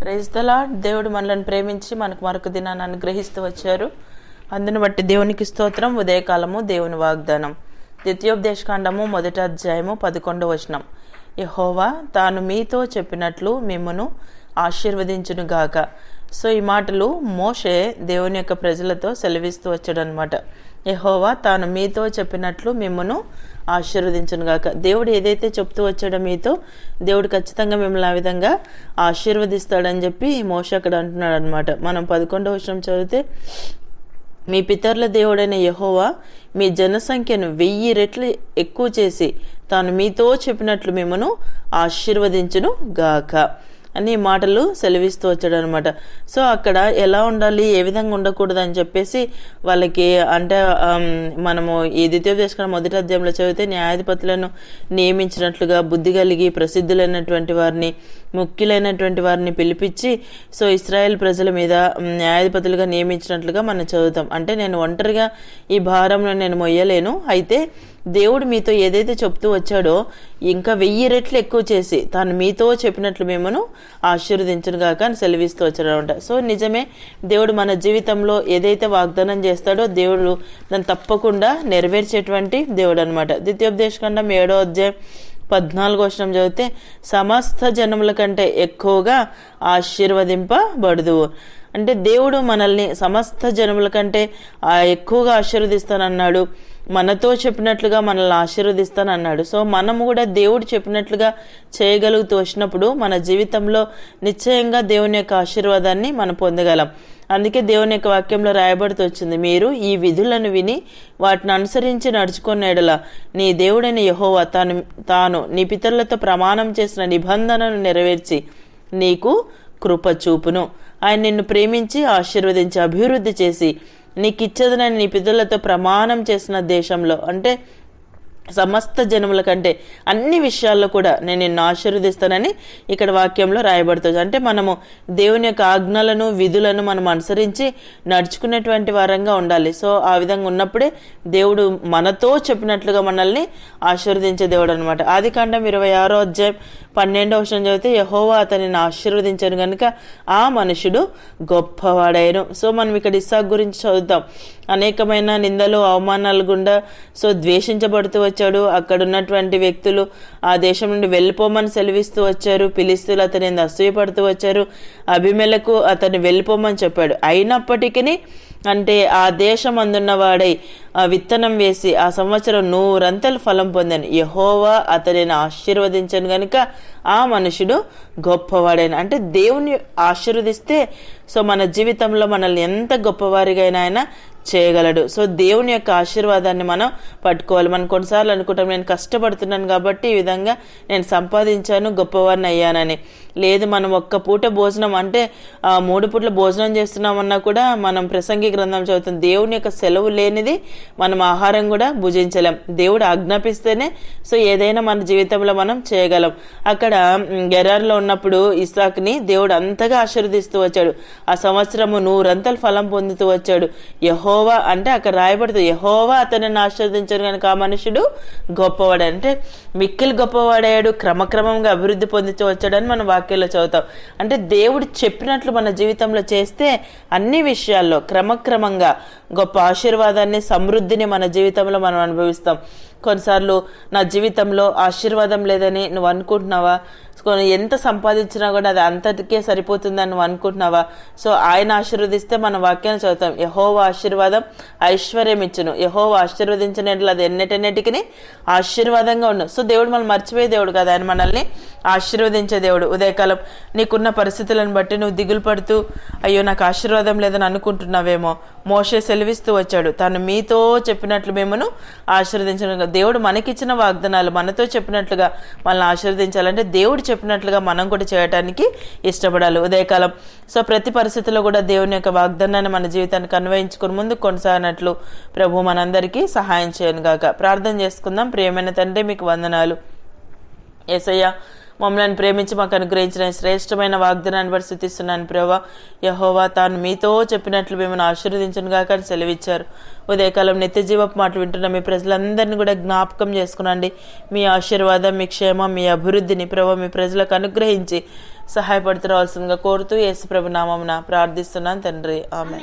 Praise దేవుడు మనల్ని ప్రేమించి మనకు మరొక దినాన్ని అనుగ్రహిస్తూ వచ్చారు. అందుని బట్టి దేవునికి స్తోత్రం. ఉదయకాలము దేవుని వాగ్దానం. ద్వితీయోపదేశకాండము మొదటి అధ్యాయము పదకొండు వచనం. యహోవా తాను మీతో చెప్పినట్లు మిమ్మను ఆశీర్వదించును గాక సో ఈ మాటలు మోషే దేవుని యొక్క ప్రజలతో సెలవిస్తూ వచ్చాడు అనమాట యహోవా తాను మీతో చెప్పినట్లు మిమ్మను ఆశీర్వదించును గాక. దేవుడు ఏదైతే చెప్తూ వచ్చాడో మీతో దేవుడు ఖచ్చితంగా మిమ్మల్ని ఆ విధంగా ఆశీర్వదిస్తాడని చెప్పి మోష అక్కడ అంటున్నాడు అనమాట మనం పదకొండవ విషయం చదివితే మీ పితరుల దేవుడైన యహోవా మీ జనసంఖ్యను వెయ్యి రెట్లు ఎక్కువ చేసి తాను మీతో చెప్పినట్లు మిమ్మను ఆశీర్వదించును గాక. అని మాటలు సెలవిస్తూ వచ్చాడు అనమాట సో అక్కడ ఎలా ఉండాలి ఏ విధంగా ఉండకూడదు అని చెప్పేసి వాళ్ళకి అంటే మనము ఈ ద్వితీయోపదేశం మొదటి అధ్యాయంలో చదివితే న్యాయాధిపతులను నియమించినట్లుగా బుద్ధి కలిగి ప్రసిద్ధులైనటువంటి వారిని ముఖ్యులైనటువంటి వారిని పిలిపించి సో ఇస్రాయెల్ ప్రజల మీద న్యాయాధిపతులుగా నియమించినట్లుగా మనం చదువుతాం. అంటే నేను ఒంటరిగా ఈ భారంలో నేను మొయ్యలేను. అయితే దేవుడు మీతో ఏదైతే చెప్తూ వచ్చాడో ఇంకా వెయ్యి రెట్లు ఎక్కువ చేసి తాను మీతో చెప్పినట్లు మేమును ఆశీర్వదించునుగాక అని సెలవిస్తూ వచ్చారనమాట అనమాట సో నిజమే దేవుడు మన జీవితంలో ఏదైతే వాగ్దానం చేస్తాడో దేవుడు దాన్ని తప్పకుండా నెరవేర్చేటువంటి దేవుడు అనమాట ద్వితీయోపదేశకాండం ఏడో అధ్యాయం పద్నాలుగు వచనం చదివితే సమస్త జనముల కంటే ఎక్కువగా ఆశీర్వదింపబడదు అంటే దేవుడు మనల్ని సమస్త జనముల కంటే ఎక్కువగా ఆశీర్వదిస్తానన్నాడు. మనతో చెప్పినట్లుగా మనల్ని ఆశీర్వదిస్తానన్నాడు. సో మనం కూడా దేవుడు చెప్పినట్లుగా చేయగలుగుతూ వచ్చినప్పుడు మన జీవితంలో నిశ్చయంగా దేవుని యొక్క ఆశీర్వాదాన్ని మనం పొందగలం. అందుకే దేవుని యొక్క వాక్యంలో రాయబడుతూ వచ్చింది మీరు ఈ విధులను విని వాటిని అనుసరించి నడుచుకున్న ఎడల నీ దేవుడైన యహోవా తాను తాను నీ పితరులతో ప్రమాణం చేసిన నిబంధనను నెరవేర్చి నీకు కృపచూపును. ఆయన నిన్ను ప్రేమించి ఆశీర్వదించి అభివృద్ధి చేసి నీకిచ్చదనని నీ పితరులతో ప్రమాణం చేసిన దేశంలో అంటే సమస్త జనముల కంటే అన్ని విషయాల్లో కూడా నేను నిన్ను ఆశీర్వదిస్తానని ఇక్కడ వాక్యంలో రాయబడుతుంది. అంటే మనము దేవుని యొక్క ఆజ్ఞలను విధులను మనం అనుసరించి నడుచుకునేటువంటి వారంగా ఉండాలి. సో ఆ విధంగా ఉన్నప్పుడే దేవుడు మనతో చెప్పినట్లుగా మనల్ని ఆశీర్వదించే దేవుడు అనమాట ఆది కాండం ఇరవై ఆరో అధ్యాయం పన్నెండవ విషయం చదివితే యహోవా అతనిని ఆశీర్వదించాను కనుక ఆ మనుషుడు గొప్పవాడాయను సో మనం ఇక్కడ ఇస్సాక్ గురించి చదువుతాం. అనేకమైన నిందలు అవమానాలు గుండా సో ద్వేషించబడుతూ వచ్చాడు. అక్కడ ఉన్నటువంటి వ్యక్తులు ఆ దేశం నుండి వెళ్ళిపోమని సెలవిస్తూ వచ్చారు. పిలిస్తులు అతని అసూయపడుతూ వచ్చారు. అభిమేలకు అతను వెళ్ళిపోమని చెప్పాడు. అయినప్పటికీ అంటే ఆ దేశం అందున్నవాడై ఆ విత్తనం వేసి ఆ సంవత్సరం నూరంతలు ఫలం పొందాను. యహోవా అతనిని ఆశీర్వదించను గనుక ఆ మనుషుడు గొప్పవాడైన. అంటే దేవుని ఆశీర్వదిస్తే సో మన జీవితంలో మనల్ని ఎంత గొప్పవారిగా అయినా ఆయన చేయగలడు. సో దేవుని యొక్క ఆశీర్వాదాన్ని మనం పట్టుకోవాలి. మనం కొన్నిసార్లు అనుకుంటాం నేను కష్టపడుతున్నాను కాబట్టి ఈ విధంగా నేను సంపాదించాను గొప్పవారిని అయ్యానని. లేదు మనం ఒక్క పూట భోజనం అంటే మూడు పూట్ల భోజనం చేస్తున్నామన్నా కూడా మనం ప్రసంగి గ్రంథం చదువుతాం. దేవుని యొక్క సెలవు లేనిది మనం ఆహారం కూడా భుజించలేం. దేవుడు ఆజ్ఞాపిస్తేనే సో ఏదైనా మన జీవితంలో మనం చేయగలం. అక్కడ గెరార్లో ఉన్నప్పుడు ఇసాక్ని దేవుడు అంతగా ఆశీర్వదిస్తూ వచ్చాడు. ఆ సంవత్సరము నూరంతలు ఫలం పొందుతూ వచ్చాడు. యహోవా అంటే అక్కడ రాయబడుతుంది. యహోవా అతనిని ఆశీర్వదించాడు కనుక ఆ మనుషుడు గొప్పవాడు. అంటే మిక్కిలి గొప్పవాడయ్యాడు క్రమక్రమంగా అభివృద్ధి పొందుతూ వచ్చాడని మనం వాక్యంలో చదువుతాం. అంటే దేవుడు చెప్పినట్లు మన జీవితంలో చేస్తే అన్ని విషయాల్లో క్రమ క్రమక్రమంగా గొప్ప ఆశీర్వాదాన్ని సమృద్ధిని మన జీవితంలో మనం అనుభవిస్తాం. కొన్నిసార్లు నా జీవితంలో ఆశీర్వాదం లేదని నువ్వు అనుకుంటున్నావా? ఎంత సంపాదించినా కూడా అది అంతటికే సరిపోతుందని నువ్వు అనుకుంటున్నావా? సో ఆయన ఆశీర్వదిస్తే మన వాక్యాన్ని చదువుతాం. యహోవ ఆశీర్వాదం ఐశ్వర్యం ఇచ్చును. యహోవ ఆశీర్వదించినట్లు అది ఎన్నటన్నిటికీ ఆశీర్వాదంగా ఉండు. సో దేవుడు మనం మర్చిపోయే దేవుడు కదా. ఆయన మనల్ని ఆశీర్వదించే దేవుడు. ఉదయకాలం నీకున్న పరిస్థితులను బట్టి నువ్వు దిగులు పడుతూ అయ్యో నాకు ఆశీర్వాదం లేదని అనుకుంటున్నావేమో. మోషే సెలవిస్తూ వచ్చాడు. తను మీతో చెప్పినట్లు మేమును ఆశీర్వదించడం దేవుడు మనకిచ్చిన వాగ్దానాలు మనతో చెప్పినట్లుగా మనల్ని ఆశీర్వదించాలంటే దేవుడు చెప్పినట్లుగా మనం కూడా చేయడానికి ఇష్టపడాలి. ఉదయకాలం. సో ప్రతి పరిస్థితిలో కూడా దేవుని యొక్క వాగ్దానాన్ని మన జీవితానికి అన్వయించుకుని ముందు కొనసాగినట్లు ప్రభు మనందరికీ సహాయం చేయను గాక ప్రార్థన చేసుకుందాం. ప్రియమైన తండ్రి మీకు వందనాలు. ఏసయ్య మమ్మల్ని ప్రేమించి మాకు అనుగ్రహించిన శ్రేష్టమైన వాగ్దానాన్ని బట్టి స్థుతిస్తున్నాను ప్రభా. యహోవా తాను మీతో చెప్పినట్లు మిమ్మల్ని ఆశీర్వదించను గాక అని సెలవిచ్చారు. ఉదయకాలం నిత్యజీవపు మాటలు వింటున్న మీ ప్రజలందరినీ కూడా జ్ఞాపకం చేసుకునండి. మీ ఆశీర్వాదం మీ క్షేమం మీ అభివృద్ధిని ప్రభా మీ ప్రజలకు అనుగ్రహించి సహాయపడుతురావాల్సిందిగా కోరుతూ యేసు ప్రభు నామమున ప్రార్థిస్తున్నాను తండ్రి. ఆమె